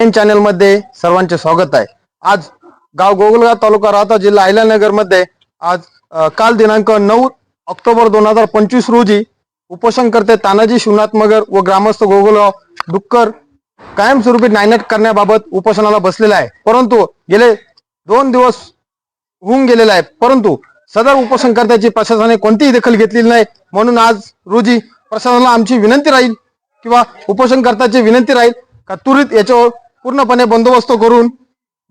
Main चॅनलमध्ये सर्वांचे स्वागत आहे. आज गाव गोगलगाव तालुका राहता जिल्हा अहिल्यानगरमध्ये आज काल दिनांक नऊ ऑक्टोबर दोन हजार पंचवीस रोजी उपोषणकर्ते तानाजी शिवनाथ मगर व ग्रामस्थ गोगलगाव डुक्कर कायमस्वरूपी नायनाट करण्याबाबत उपोषणाला बसलेला आहे. परंतु गेले दोन दिवस होऊन गेलेला आहे. परंतु सदर उपोषणकर्त्याची प्रशासनाने कोणतीही दखल घेतलेली नाही. म्हणून आज रोजी प्रशासनाला आमची विनंती राहील किंवा उपोषणकर्त्याची विनंती राहील का त्वरित याच्यावर पूर्णपणे बंदोबस्त करून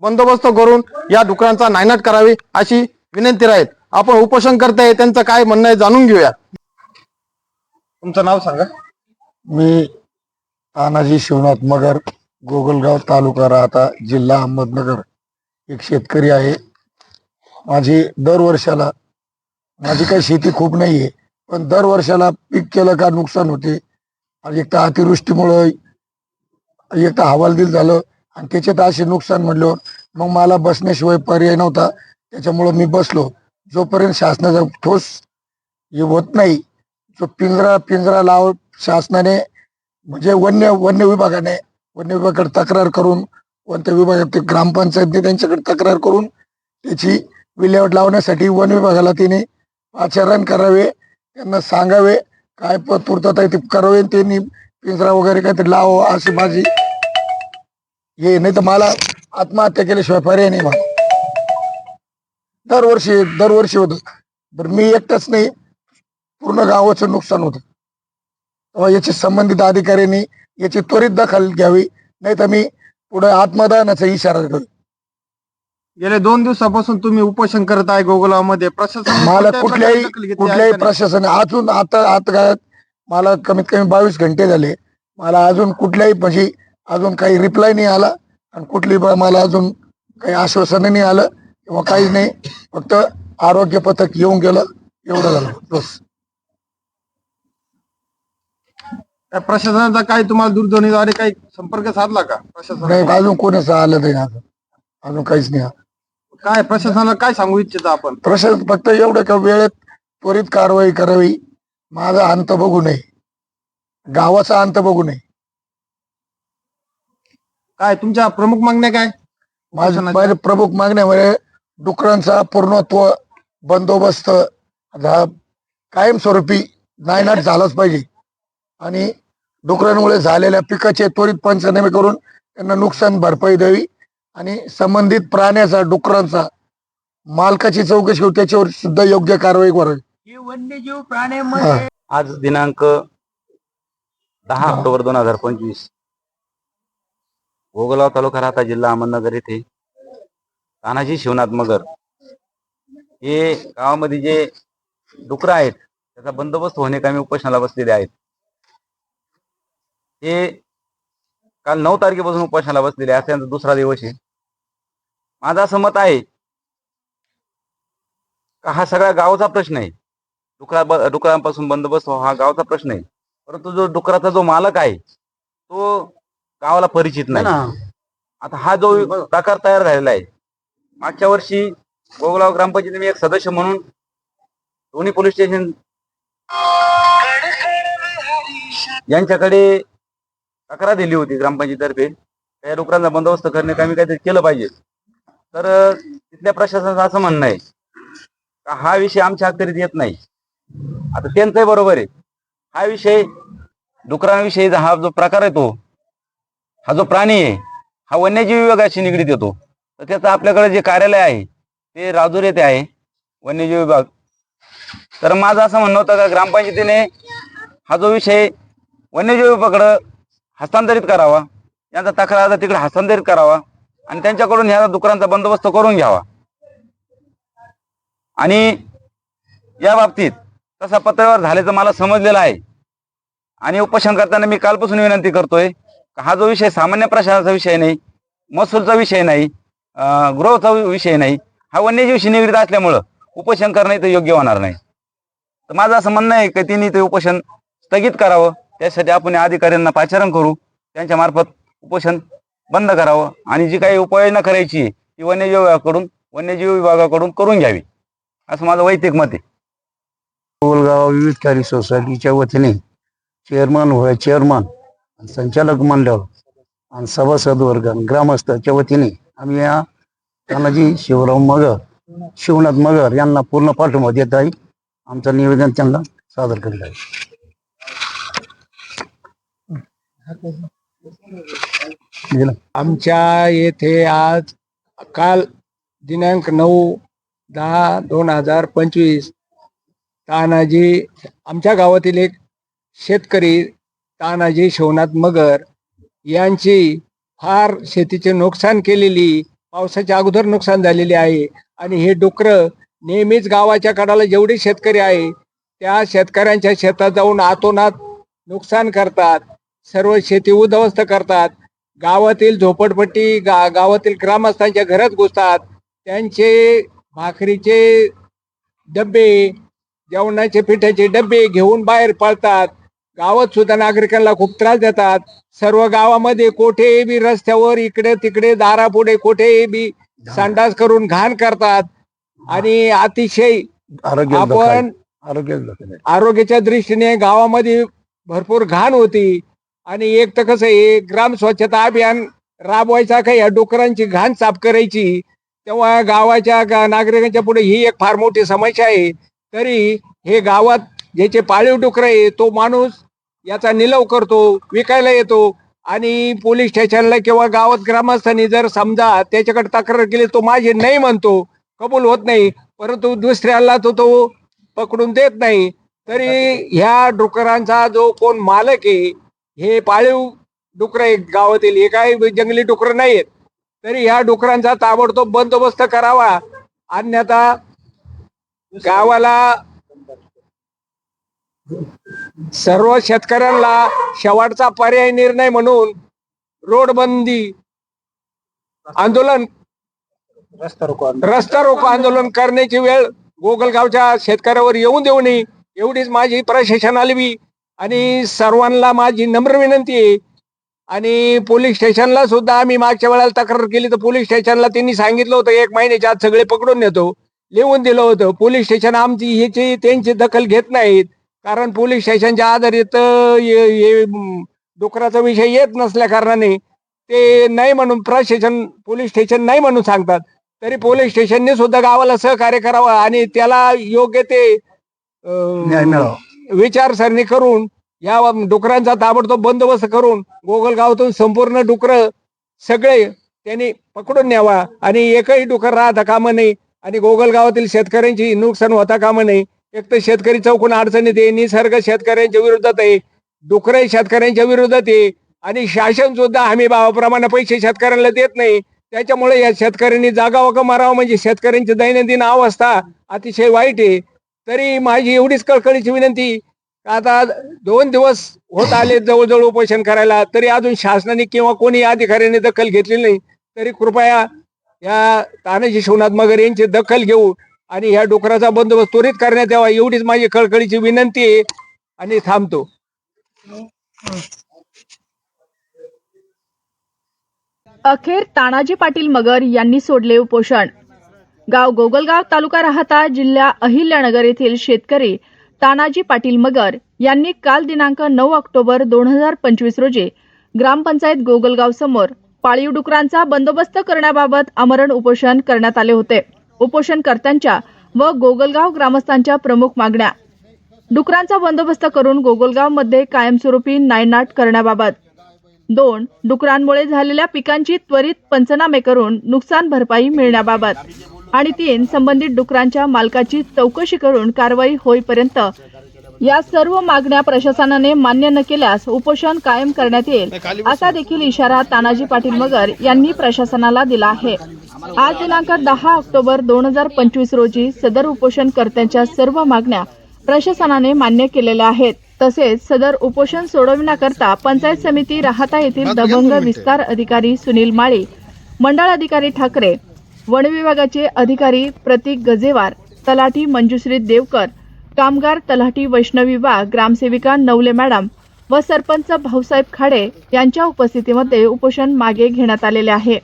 बंदोबस्त करून या डुकरांचा नायनाट करावी अशी विनंती राहील. आपण उपोषण करताय त्यांचं काय म्हणणं आहे जाणून घेऊया. तुमचं नाव सांगा. मी तानाजी शिवनाथ मगर गोगलगाव तालुका राहता जिल्हा अहमदनगर. एक शेतकरी आहे. माझी दर वर्षाला माझी काही शेती खूप नाहीये पण दर वर्षाला पीक केलं का नुकसान होते. आणि एक तर अतिवृष्टीमुळं एक तर हवालदिल झालं आणि त्याच्यात असे नुकसान म्हणलं. मग मला बसण्याशिवाय पर्याय नव्हता. त्याच्यामुळं मी बसलो. जोपर्यंत शासनाचा ठोस हे होत नाही जो पिंजरा पिंजरा लाव शासनाने म्हणजे वन्य वन्य विभागाने वन्य विभागाकडे तक्रार करून वन्य विभागात ते ग्रामपंचायतने त्यांच्याकडे तक्रार करून त्याची विल्हेवाट लावण्यासाठी वन विभागाला तिने आचरण करावे त्यांना सांगावे काय पूर्तता ते करावे त्यांनी पिंजरा वगैरे काहीतरी लावावं अशी माझी हे नाही तर मला आत्महत्या केल्याशिवाय पर्याय नाही मला. दरवर्षी दरवर्षी होत. बरं मी एकटाच नाही. पूर्ण गावाचं नुकसान होतं. तेव्हा याची संबंधित अधिकाऱ्यांनी याची त्वरित दखल घ्यावी. नाही तर मी पुढे आत्मदानाचा इशारा करू गेले दोन दिवसापासून तुम्ही उपोषण करत आहे गोगलामध्ये प्रशासन मला कुठल्याही कुठल्याही प्रशासन अजून आता आता मला कमीत कमी बावीस घंटे झाले. मला अजून कुठल्याही म्हणजे अजून काही रिप्लाय नाही आला आणि कुठली मला अजून काही आश्वासन नाही आलं किंवा काहीच नाही. फक्त आरोग्य पथक येऊन गेलं एवढं झालं. बस. प्रशासनाचा काय तुम्हाला दूरध्वनीद्वारे काही संपर्क साधला का? प्रशासन नाही अजून कोणाचं आलं नाही अजून. अजून काहीच नाही आलं. काय प्रशासनाला काय सांगू इच्छिता आपण? प्रशासन फक्त एवढं का वेळेत त्वरित कारवाई करावी. माझा अंत बघू नये. गावाचा अंत बघू नये. काय तुमच्या प्रमुख मागण्या काय? माझ्या? माझ्या प्रमुख मागण्यामध्ये डुकरांचा पूर्णत्व बंदोबस्त कायमस्वरूपी नायनाट झालाच पाहिजे. आणि डुकरांमुळे झालेल्या पिकाचे त्वरित पंचनामे करून त्यांना नुकसान भरपाई द्यावी आणि संबंधित प्राण्याचा डुकरांचा मालकाची चौकशी होऊन त्याच्यावर सुद्धा योग्य कारवाई करावी. वन्यजीव प्राण्यामध्ये आज दिनांक दहा ऑक्टोबर दोन हजार पंचवीस. गोगलाव तालुका राहता जिल्हा अहमदनगर येथे तानाजी शिवनाथ मगर हे गावामध्ये जे डुकरं आहेत त्याचा बंदोबस्त होणे कामी उपोषणाला बसलेले आहेत. हे काल नऊ तारखेपासून उपोषणाला बसलेले आहे. त्यांचा दुसरा दिवस आहे. माझं असं मत आहे का हा सगळा गावाचा प्रश्न आहे. डुकरा ब- डुकरांपासून बंदोबस्त हा गावचा प्रश्न आहे. परंतु जो डुकराचा जो मालक आहे तो गावाला परिचित नाही. आता हा जो प्रकार तयार झालेला आहे मागच्या वर्षी गोगलाव ग्रामपंचायतीने मी एक सदस्य म्हणून दोन्ही पोलीस स्टेशन यांच्याकडे तक्रार दिली होती ग्रामपंचायतीतर्फे. त्या डुकरांचा बंदोबस्त करणे कामी काहीतरी केलं पाहिजे. तर तिथल्या प्रशासनाचं असं म्हणणं आहे का हा विषय आमच्या अखत्यारीत येत नाही. आता त्यांचंही बरोबर आहे. हा विषय डुकरांविषयी हा जो प्रकार आहे तो हा जो प्राणी आहे हा वन्यजीव विभागाशी निगडीत येतो. तर त्याचं आपल्याकडे जे कार्यालय आहे ते राजूर येथे आहे वन्यजीव विभाग. तर माझं असं म्हणणं होतं का ग्रामपंचायतीने हा जो विषय वन्यजीव विभागाकडं हस्तांतरित करावा यांचा तक्रार तिकडे हस्तांतरित करावा आणि त्यांच्याकडून ह्या डुकरांचा बंदोबस्त करून घ्यावा. आणि या बाबतीत तसा पत्रव्यवहार झाल्याचं मला समजलेलं आहे. आणि उपोषण करताना मी कालपासून विनंती करतोय हा जो विषय सामान्य प्रशासनाचा विषय नाही महसूलचा विषय नाही गृहचा विषय नाही हा वन्यजीवशी निगडीत असल्यामुळं उपोषण करणं तर योग्य होणार नाही. तर माझं असं म्हणणं आहे की तिने ते उपोषण स्थगित करावं त्यासाठी आपण या अधिकाऱ्यांना पाचारण करू त्यांच्या मार्फत उपोषण बंद करावं आणि जी काही उपाययोजना करायची आहे ती वन्यजीव विभागाकडून वन्यजीव विभागाकडून करून घ्यावी. असं माझं वैयक्तिक मत आहे. कोलगाव विविधकारी सोसायटीच्या वतीने चेअरमन व चेअरमन संचालक मंडळ आणि सभासद वर्ग ग्रामस्थाच्या वतीने आम्ही या तानाजी शिवराम मगर शिवनाथ मगर यांना पूर्ण पाठिंबा देत आहे. आमचं निवेदन त्यांना सादर केलं आहे. आमच्या येथे आज काल दिनांक नऊ दहा दोन हजार पंचवीस तानाजी आमच्या गावातील एक शेतकरी तानाजी शिवनाथ मगर यांची फार शेतीचे नुकसान केलेली पावसाच्या अगोदर नुकसान झालेले आहे. आणि हे डुकरं नेहमीच गावाच्या कडाला जेवढे शेतकरी आहे त्या शेतकऱ्यांच्या शेतात जाऊन आतोनात नुकसान करतात. सर्व शेती उद्ध्वस्त करतात. गावातील झोपडपट्टी गा गावातील ग्रामस्थांच्या घरात घुसतात. त्यांचे भाकरीचे डबे जेवणाचे पिठाचे डबे घेऊन बाहेर पळतात. गावात सुद्धा नागरिकांना खूप त्रास देतात. सर्व गावामध्ये कोठे बी रस्त्यावर इकडे तिकडे दारापुढे कोठे बी संडास करून घाण करतात. आणि अतिशय. आपण. आरोग्याच्या दृष्टीने गावामध्ये भरपूर घाण होती. आणि एक तर कसं आहे ग्राम स्वच्छता अभियान राबवायचा का या डुकरांची घाण साफ करायची? तेव्हा गावाच्या नागरिकांच्या पुढे ही एक फार मोठी समस्या आहे. तरी हे गावात ज्याचे पाळीव डुकर आहे तो माणूस याचा निलव करतो विकायला येतो. आणि पोलीस स्टेशनला किंवा गावात ग्रामस्थांनी जर समजा त्याच्याकडे तक्रार केली तो माझे नाही म्हणतो. कबूल होत नाही. परंतु दुसऱ्याला तो तो पकडून देत नाही. तरी ह्या डुकरांचा जो कोण मालक आहे हे पाळीव डुकर आहेत गावातील. हे काही जंगली डुकर आहेत तरी ह्या डुकरांचा ताबडतोब बंदोबस्त करावा. अन्यथा गावाला सर्व शेतकऱ्यांना शेवटचा पर्याय निर्णय म्हणून रोड बंदी आंदोलन. रस्ता रोको आंदोलन करण्याची वेळ गोगलगावच्या शेतकऱ्यावर येऊन देऊ नये एवढीच माझी प्रशासनाला बी आणि सर्वांना माझी नम्र विनंती आहे. आणि पोलीस स्टेशनला सुद्धा आम्ही मागच्या वेळेला तक्रार केली तर पोलीस स्टेशनला त्यांनी सांगितलं होतं एक महिन्याच्या आत सगळे पकडून नेतो. लिहून दिलं होतं. पोलीस स्टेशन आमची ह्याची त्यांची दखल घेत नाहीत. कारण पोलीस स्टेशनच्या आधारित डुकराचा विषय येत नसल्या कारणाने ते नाही म्हणून प्रशासन पोलीस स्टेशन नाही म्हणून सांगतात. तरी पोलीस स्टेशनने सुद्धा गावाला सहकार्य करावं आणि त्याला योग्य ते विचारसरणी करून या डुकरांचा ताबडतोब बंदोबस्त करून गोगलगावातून संपूर्ण डुकर सगळे त्यांनी पकडून न्यावा आणि एकही डुकर राहता कामा नये. आणि गोगलगावातील शेतकऱ्यांची नुकसान होता कामा नये. एक तर शेतकरी चौकून अडचणीत आहे निसर्ग शेतकऱ्यांच्या विरोधात आहे डुकरे शेतकऱ्यांच्या विरोधात आहे आणि शासन सुद्धा हमी भावाप्रमाणे पैसे शेतकऱ्यांना देत नाही. त्याच्यामुळे या शेतकऱ्यांनी जागावं का मारावं म्हणजे शेतकऱ्यांची दैनंदिन अवस्था अतिशय वाईट आहे. तरी माझी एवढीच कळकळीची विनंती आता दोन दिवस होत आले जवळजवळ उपोषण करायला तरी अजून शासनाने किंवा कोणी अधिकाऱ्याने दखल घेतली नाही. तरी कृपया या तानाजी शिवनाथ मगर यांची दखल घेऊ आणि ह्या डुकराचा बंदोबस्त त्वरित करण्यात यावा एवढीच माझी कळकळीची विनंती आहे आणि थांबतो. अखेर तानाजी पाटील मगर यांनी सोडले उपोषण. गाव गोगलगाव तालुका राहता जिल्हा अहिल्यानगर येथील शेतकरी तानाजी पाटील मगर यांनी काल दिनांक नऊ ऑक्टोबर दोन हजार पंचवीस रोजी ग्रामपंचायत गोगलगाव समोर पाळीव डुकरांचा बंदोबस्त करण्याबाबत आमरण उपोषण करण्यात आले होते. उपोषणकर्त्यांच्या व गोगलगाव ग्रामस्थांच्या प्रमुख मागण्या. डुकरांचा बंदोबस्त करून गोगलगावमध्ये कायमस्वरूपी नायनाट करण्याबाबत. दोन डुकरांमुळे झालेल्या पिकांची त्वरित पंचनामे करून नुकसान भरपाई मिळण्याबाबत. आणि तीन संबंधित डुकरांच्या मालकाची चौकशी करून कारवाई होईपर्यंत या सर्व मागण्या प्रशासनाने मान्य न केल्यास उपोषण कायम करण्यात येईल. असा देखील इशारा तानाजी पाटील मगर यांनी प्रशासनाला दिला आहे. आज दिनांक दहा ऑक्टोबर दोन हजार पंचवीस रोजी सदर उपोषणकर्त्यांच्या सर्व मागण्या प्रशासनाने मान्य केलेल्या आहेत. तसेच सदर उपोषण सोडविण्याकरता पंचायत समिती राहता येथील दबंग विस्तार अधिकारी सुनील माळी मंडळ अधिकारी ठाकरे वन विभागाचे अधिकारी प्रतीक गजेवार तलाठी मंजुश्री देवकर कामगार तलाठी वैष्णवी वाघ ग्रामसेविका नवले मॅडम व सरपंच भाऊसाहेब खाडे यांच्या उपस्थितीमध्ये उपोषण मागे घेण्यात आलेले आहे.